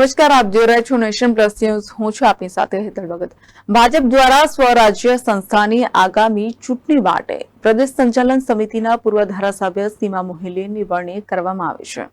નમસ્કાર, આપ જોઈ રહ્યા છો નેશન પ્લસ ન્યૂઝ. હું છું આપની સાથે હેતલ ભગત. ભાજપ દ્વારા સ્વરાજ્ય સંસ્થાની આગામી ચૂંટણી માટે પ્રદેશ સંચાલન સમિતિના પૂર્વ ધારાસભ્ય સીમા મોહિલેની વરણી કરવામાં આવી છે.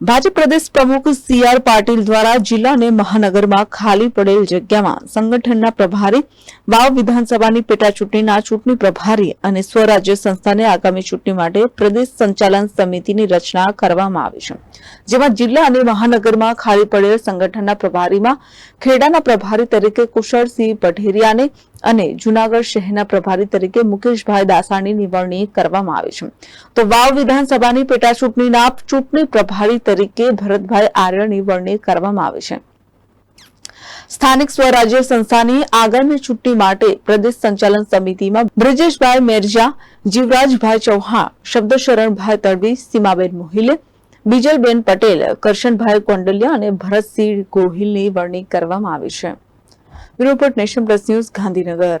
ભાજપ પ્રદેશ પ્રમુખ સી આર પાટીલ દ્વારા જિલ્લા અને મહાનગરમાં ખાલી પડેલ જગ્યામાં સંગઠનના પ્રભારી, વાવ વિધાનસભાની પેટા ચૂંટણીના ચૂંટણી પ્રભારી અને સ્વરાજ્ય સંસ્થાને આગામી ચૂંટણી માટે પ્રદેશ સંચાલન સમિતિની રચના કરવામાં આવી છે. જેમાં જિલ્લા અને મહાનગરમાં ખાલી પડેલ સંગઠનના પ્રભારીમાં ખેડાના પ્રભારી તરીકે કુશળસિંહ પઢેરિયાને અને જુનાગઢ શહેરના પ્રભારી તરીકે મુકેશભાઈ દાસાની નિવડણી કરવામાં આવી છે. તો વાવ વિધાનસભાની પેટા ચૂંટણીના ચૂંટણી પ્રભારી તરીકે ભરતભાઈ આર્યની વરણી કરવામાં આવી છે. સ્થાનિક સ્વરાજ્ય સંસ્થાની આગામી ચૂંટણી માટે પ્રદેશ સંચાલન સમિતિમાં બ્રિજેશભાઈ મેરજા, જીવરાજભાઈ ચૌહાણ, શબ્દશરણભાઈ તડવી, સીમાબેન મોહિલે, બીજલબેન પટેલ, કરશનભાઈ કોંડલિયા અને ભરતસિંહ ગોહિલની વરણી કરવામાં આવી છે. Report nation plus news Gandhinagar.